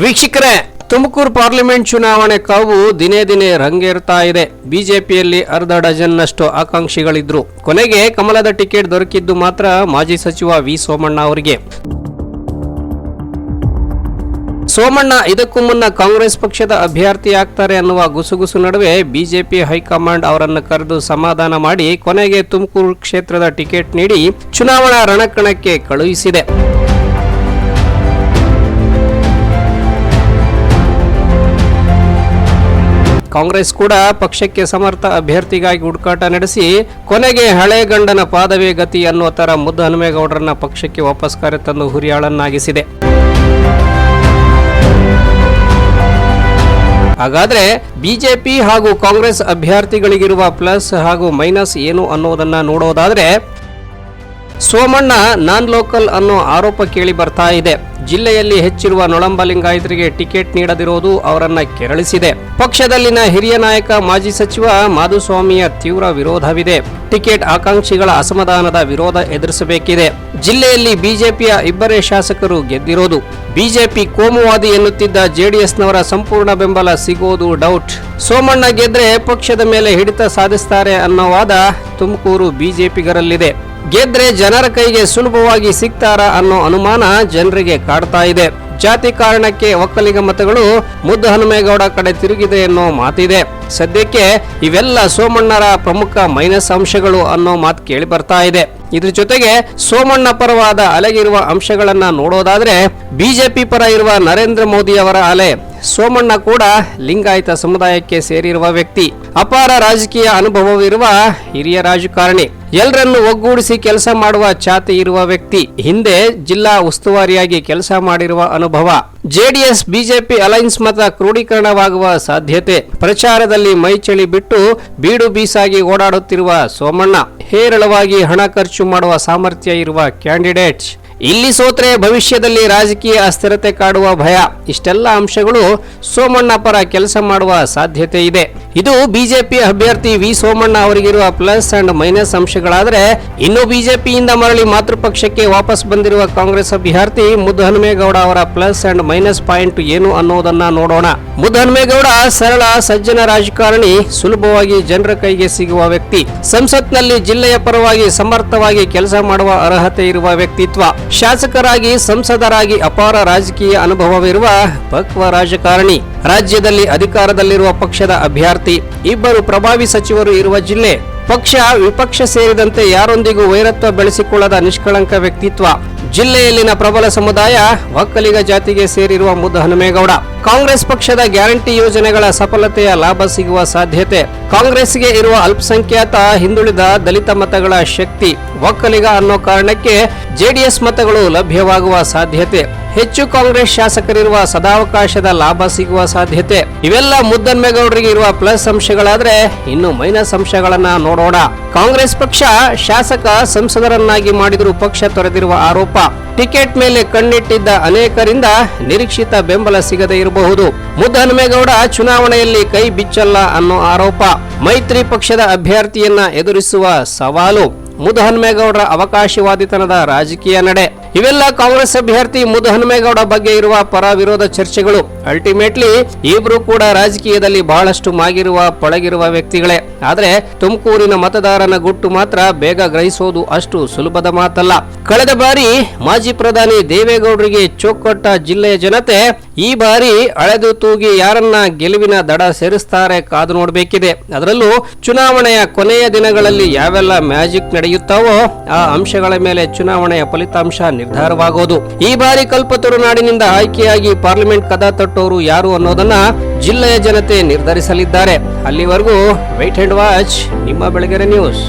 ವೀಕ್ಷಕರೇ, ತುಮಕೂರು ಪಾರ್ಲಿಮೆಂಟ್ ಚುನಾವಣೆ ಕಾವು ದಿನೇ ದಿನೇ ರಂಗೇರ್ತಾ ಇದೆ. ಬಿಜೆಪಿಯಲ್ಲಿ ಅರ್ಧ ಡಜನ್ನಷ್ಟು ಆಕಾಂಕ್ಷಿಗಳಿದ್ರು. ಕೊನೆಗೆ ಕಮಲದ ಟಿಕೆಟ್ ದೊರಕಿದ್ದು ಮಾತ್ರ ಮಾಜಿ ಸಚಿವ ವಿ ಸೋಮಣ್ಣ ಅವರಿಗೆ. ಸೋಮಣ್ಣ, ಇದಕ್ಕೂ ಮುನ್ನ ಕಾಂಗ್ರೆಸ್ ಪಕ್ಷದ ಅಭ್ಯರ್ಥಿ ಆಗ್ತಾರೆ ಅನ್ನುವ ಗುಸುಗುಸು ನಡುವೆ ಬಿಜೆಪಿ ಹೈಕಮಾಂಡ್ ಅವರನ್ನು ಕರೆದು ಸಮಾಧಾನ ಮಾಡಿ ಕೊನೆಗೆ ತುಮಕೂರು ಕ್ಷೇತ್ರದ ಟಿಕೆಟ್ ನೀಡಿ ಚುನಾವಣಾ ರಣಕಣಕ್ಕೆ ಕಳುಹಿಸಿದೆ. ಕಾಂಗ್ರೆಸ್ ಕೂಡ ಪಕ್ಷಕ್ಕೆ ಸಮರ್ಥ ಅಭ್ಯರ್ಥಿಗಾಗಿ ಹುಡುಕಾಟ ನಡೆಸಿ ಕೊನೆಗೆ ಹಳೆ ಗಂಡನ ಪಾದವೇ ಗತಿ ಅನ್ನೋ ತರ ಮುದ್ದು ಹನುಮೇಗೌಡರನ್ನ ಪಕ್ಷಕ್ಕೆ ವಾಪಸ್ ಕರೆತಂದು ಹುರಿಯಾಳನ್ನಾಗಿಸಿದೆ. ಹಾಗಾದ್ರೆ ಬಿಜೆಪಿ ಹಾಗೂ ಕಾಂಗ್ರೆಸ್ ಅಭ್ಯರ್ಥಿಗಳಿಗಿರುವ ಪ್ಲಸ್ ಹಾಗೂ ಮೈನಸ್ ಏನು ಅನ್ನೋದನ್ನ ನೋಡೋದಾದ್ರೆ ಸೋಮಣ್ಣ ನಾನ್ ಲೋಕಲ್ ಅನ್ನೋ ಆರೋಪ ಕೇಳಿ ಬರ್ತಾ ಇದೆ. ಜಿಲ್ಲೆಯಲ್ಲಿ ಹೆಚ್ಚಿರುವ ನೊಳಂಬಲಿಂಗಾಯತರಿಗೆ ಟಿಕೆಟ್ ನೀಡದಿರುವುದು ಅವರನ್ನ ಕೆರಳಿಸಿದೆ. ಪಕ್ಷದಲ್ಲಿನ ಹಿರಿಯ ನಾಯಕ, ಮಾಜಿ ಸಚಿವ ಮಾಧುಸ್ವಾಮಿಯ ತೀವ್ರ ವಿರೋಧವಿದೆ. ಟಿಕೆಟ್ ಆಕಾಂಕ್ಷಿಗಳ ಅಸಮಾಧಾನದ ವಿರೋಧ ಎದುರಿಸಬೇಕಿದೆ. ಜಿಲ್ಲೆಯಲ್ಲಿ ಬಿಜೆಪಿಯ ಇಬ್ಬರೇ ಶಾಸಕರು ಗೆದ್ದಿರೋದು. ಬಿಜೆಪಿ ಕೋಮುವಾದಿ ಎನ್ನುತ್ತಿದ್ದ ಜೆಡಿಎಸ್ನವರ ಸಂಪೂರ್ಣ ಬೆಂಬಲ ಸಿಗೋದು ಡೌಟ್. ಸೋಮಣ್ಣ ಗೆದ್ರೆ ಪಕ್ಷದ ಮೇಲೆ ಹಿಡಿತ ಸಾಧಿಸ್ತಾರೆ ಅನ್ನೋ ವಾದ ತುಮಕೂರು ಬಿಜೆಪಿಗರಲ್ಲಿದೆ. ಗೆದ್ರೆ ಜನರ ಕೈಗೆ ಸುಲಭವಾಗಿ ಸಿಗ್ತಾರಾ ಅನ್ನೋ ಅನುಮಾನ ಜನರಿಗೆ ಕಾಡ್ತಾ ಇದೆ. ಜಾತಿ ಕಾರಣಕ್ಕೆ ಒಕ್ಕಲಿಗ ಮತಗಳು ಮುದ್ದು ಹನುಮೇಗೌಡ ಕಡೆ ತಿರುಗಿದೆ ಅನ್ನೋ ಮಾತಿದೆ. ಸದ್ಯಕ್ಕೆ ಇವೆಲ್ಲ ಸೋಮಣ್ಣರ ಪ್ರಮುಖ ಮೈನಸ್ ಅಂಶಗಳು ಅನ್ನೋ ಮಾತು ಕೇಳಿ ಬರ್ತಾ ಇದೆ. ಇದ್ರ ಜೊತೆಗೆ ಸೋಮಣ್ಣ ಪರವಾದ ಅಲೆಗಿರುವ ಅಂಶಗಳನ್ನ ನೋಡೋದಾದ್ರೆ ಬಿಜೆಪಿ ಪರ ಇರುವ ನರೇಂದ್ರ ಮೋದಿ ಅವರ ಅಲೆ. ಸೋಮಣ್ಣ ಕೂಡ ಲಿಂಗಾಯತ ಸಮುದಾಯಕ್ಕೆ ಸೇರಿರುವ ವ್ಯಕ್ತಿ. ಅಪಾರ ರಾಜಕೀಯ ಅನುಭವವಿರುವ ಹಿರಿಯ ರಾಜಕಾರಣಿ. ಎಲ್ಲರನ್ನು ಒಗ್ಗೂಡಿಸಿ ಕೆಲಸ ಮಾಡುವ ಛಾತಿ ಇರುವ ವ್ಯಕ್ತಿ. ಹಿಂದೆ ಜಿಲ್ಲಾ ಉಸ್ತುವಾರಿಯಾಗಿ ಕೆಲಸ ಮಾಡಿರುವ ಅನುಭವ. ಜೆಡಿಎಸ್, ಬಿಜೆಪಿ ಅಲೈನ್ಸ್ ಮತ ಕ್ರೋಢೀಕರಣವಾಗುವ ಸಾಧ್ಯತೆ. ಪ್ರಚಾರದಲ್ಲಿ ಮೈಚಳಿ ಬಿಟ್ಟು ಬೀಡು ಬೀಸಾಗಿ ಓಡಾಡುತ್ತಿರುವ ಸೋಮಣ್ಣ, ಹೇರಳವಾಗಿ ಹಣ ಖರ್ಚು ಮಾಡುವ ಸಾಮರ್ಥ್ಯ ಇರುವ ಕ್ಯಾಂಡಿಡೇಟ್ ಇಲ್ಲಿ ಸೋತ್ರೆ ಭವಿಷ್ಯದಲ್ಲಿ ರಾಜಕೀಯ ಅಸ್ಥಿರತೆ ಕಾಡುವ ಭಯ. ಇಷ್ಟೆಲ್ಲ ಅಂಶಗಳು ಸೋಮಣ್ಣ ಪರ ಕೆಲಸ ಮಾಡುವ ಸಾಧ್ಯತೆ ಇದೆ. ಇದು ಬಿಜೆಪಿ ಅಭ್ಯರ್ಥಿ ವಿ ಸೋಮಣ್ಣ ಅವರಿಗಿರುವ ಪ್ಲಸ್ ಅಂಡ್ ಮೈನಸ್ ಅಂಶಗಳಾದರೆ ಇನ್ನು ಬಿಜೆಪಿಯಿಂದ ಮರಳಿ ಮಾತೃಪಕ್ಷಕ್ಕೆ ವಾಪಸ್ ಬಂದಿರುವ ಕಾಂಗ್ರೆಸ್ ಅಭ್ಯರ್ಥಿ ಮುದ್ದಹನುಮೇಗೌಡ ಅವರ ಪ್ಲಸ್ ಅಂಡ್ ಮೈನಸ್ ಪಾಯಿಂಟ್ ಏನು ಅನ್ನೋದನ್ನ ನೋಡೋಣ. ಮುದ್ದಹನುಮೇಗೌಡ ಸರಳ, ಸಜ್ಜನ ರಾಜಕಾರಣಿ, ಸುಲಭವಾಗಿ ಜನರ ಕೈಗೆ ಸಿಗುವ ವ್ಯಕ್ತಿ. ಸಂಸತ್ನಲ್ಲಿ ಜಿಲ್ಲೆಯ ಪರವಾಗಿ ಸಮರ್ಥವಾಗಿ ಕೆಲಸ ಮಾಡುವ ಅರ್ಹತೆ ಇರುವ ವ್ಯಕ್ತಿತ್ವ. ಶಾಸಕರಾಗಿ, ಸಂಸದರಾಗಿ ಅಪಾರ ರಾಜಕೀಯ ಅನುಭವವಿರುವ ಪಕ್ವ ರಾಜಕಾರಣಿ. ರಾಜ್ಯದಲ್ಲಿ ಅಧಿಕಾರದಲ್ಲಿರುವ ಪಕ್ಷದ ಅಭ್ಯರ್ಥಿ, ಇಬ್ಬರು ಪ್ರಭಾವಿ ಸಚಿವರು ಇರುವ ಜಿಲ್ಲೆ. ಪಕ್ಷ, ವಿಪಕ್ಷ ಸೇರಿದಂತೆ ಯಾರೊಂದಿಗೂ ವೈರತ್ವ ಬೆಳೆಸಿಕೊಳ್ಳದ ನಿಷ್ಕಳಂಕ ವ್ಯಕ್ತಿತ್ವ. ಜಿಲ್ಲೆಯಲ್ಲಿನ ಪ್ರಬಲ ಸಮುದಾಯ, ಒಕ್ಕಲಿಗ ಜಾತಿಗೆ ಸೇರಿರುವ ಮುದ್ದು ಹನುಮೇಗೌಡ. ಕಾಂಗ್ರೆಸ್ ಪಕ್ಷದ ಗ್ಯಾರಂಟಿ ಯೋಜನೆಗಳ ಸಫಲತೆಯ ಲಾಭ ಸಿಗುವ ಸಾಧ್ಯತೆ. ಕಾಂಗ್ರೆಸ್ಗೆ ಇರುವ ಅಲ್ಪಸಂಖ್ಯಾತ, ಹಿಂದುಳಿದ ದಲಿತ ಮತಗಳ ಶಕ್ತಿ. ಒಕ್ಕಲಿಗ ಅನ್ನೋ ಕಾರಣಕ್ಕೆ ಜೆಡಿಎಸ್ ಮತಗಳು ಲಭ್ಯವಾಗುವ ಸಾಧ್ಯತೆ. ಹೆಚ್ಚು ಕಾಂಗ್ರೆಸ್ ಶಾಸಕರಿರುವ ಸದಾವಕಾಶದ ಲಾಭ ಸಿಗುವ ಸಾಧ್ಯತೆ. ಇವೆಲ್ಲ ಮುದ್ದನ್ಮೇಗೌಡರಿಗೆ ಇರುವ ಪ್ಲಸ್ ಅಂಶಗಳಾದ್ರೆ ಇನ್ನು ಮೈನಸ್ ಅಂಶಗಳನ್ನ ನೋಡೋಣ. ಕಾಂಗ್ರೆಸ್ ಪಕ್ಷ ಶಾಸಕ ಸಂಸದರನ್ನಾಗಿ ಮಾಡಿದರೂ ಪಕ್ಷ ತೊರೆದಿರುವ ಆರೋಪ. ಟಿಕೆಟ್ ಮೇಲೆ ಕಣ್ಣಿಟ್ಟಿದ್ದ ಅನೇಕರಿಂದ ನಿರೀಕ್ಷಿತ ಬೆಂಬಲ ಸಿಗದೇ ಇರಬಹುದು. ಮುದ್ದಹನುಮೇಗೌಡ ಚುನಾವಣೆಯಲ್ಲಿ ಕೈ ಬಿಚ್ಚಲ್ಲ ಅನ್ನೋ ಆರೋಪ. ಮೈತ್ರಿ ಪಕ್ಷದ ಅಭ್ಯರ್ಥಿಯನ್ನ ಎದುರಿಸುವ ಸವಾಲು. ಮುದ್ದಹನುಮೇಗೌಡರ ಅವಕಾಶವಾದಿತನದ ರಾಜಕೀಯ ನಡೆ. ಇವೆಲ್ಲ ಕಾಂಗ್ರೆಸ್ ಅಭ್ಯರ್ಥಿ ಮುದ್ದು ಬಗ್ಗೆ ಇರುವ ಪರ ವಿರೋಧ ಚರ್ಚೆಗಳು. ಅಲ್ಟಿಮೇಟ್ಲಿ ಇಬ್ರು ಕೂಡ ರಾಜಕೀಯದಲ್ಲಿ ಬಹಳಷ್ಟು ಮಾಗಿರುವ, ಪಳಗಿರುವ ವ್ಯಕ್ತಿಗಳೇ. ಆದ್ರೆ, ತುಮಕೂರಿನ ಮತದಾರನ ಗುಟ್ಟು ಮಾತ್ರ ಬೇಗ ಗ್ರಹಿಸೋದು ಅಷ್ಟು ಸುಲಭದ ಮಾತಲ್ಲ. ಕಳೆದ ಬಾರಿ ಮಾಜಿ ಪ್ರಧಾನಿ ದೇವೇಗೌಡರಿಗೆ ಚೊಕ್ಕೊಟ್ಟ ಜಿಲ್ಲೆಯ ಜನತೆ ಈ ಬಾರಿ ಅಳೆದು ತೂಗಿ ಯಾರನ್ನ ಗೆಲುವಿನ ದಡ ಸೇರಿಸ್ತಾರೆ ಕಾದು ನೋಡಬೇಕಿದೆ. ಅದರಲ್ಲೂ ಚುನಾವಣೆಯ ಕೊನೆಯ ದಿನಗಳಲ್ಲಿ ಯಾವೆಲ್ಲ ಮ್ಯಾಜಿಕ್ ನಡೆಯುತ್ತಾವೋ ಆ ಅಂಶಗಳ ಮೇಲೆ ಚುನಾವಣೆಯ ಫಲಿತಾಂಶ ನಿರ್ಧಾರವಾಗೋದು. ಈ ಬಾರಿ ಕಲ್ಪತರು ನಾಡಿನಿಂದ ಆಯ್ಕೆಯಾಗಿ ಪಾರ್ಲಿಮೆಂಟ್ ಕದ ತಟ್ಟೋರು ಯಾರು ಅನ್ನೋದನ್ನ ಜಿಲ್ಲೆಯ ಜನತೆ ನಿರ್ಧರಿಸಲಿದ್ದಾರೆ. ಅಲ್ಲಿವರೆಗೂ ವೈಟ್ ಅಂಡ್ ವಾಚ್ ನಿಮ್ಮ ಬೆಳಗೆರೆ ನ್ಯೂಸ್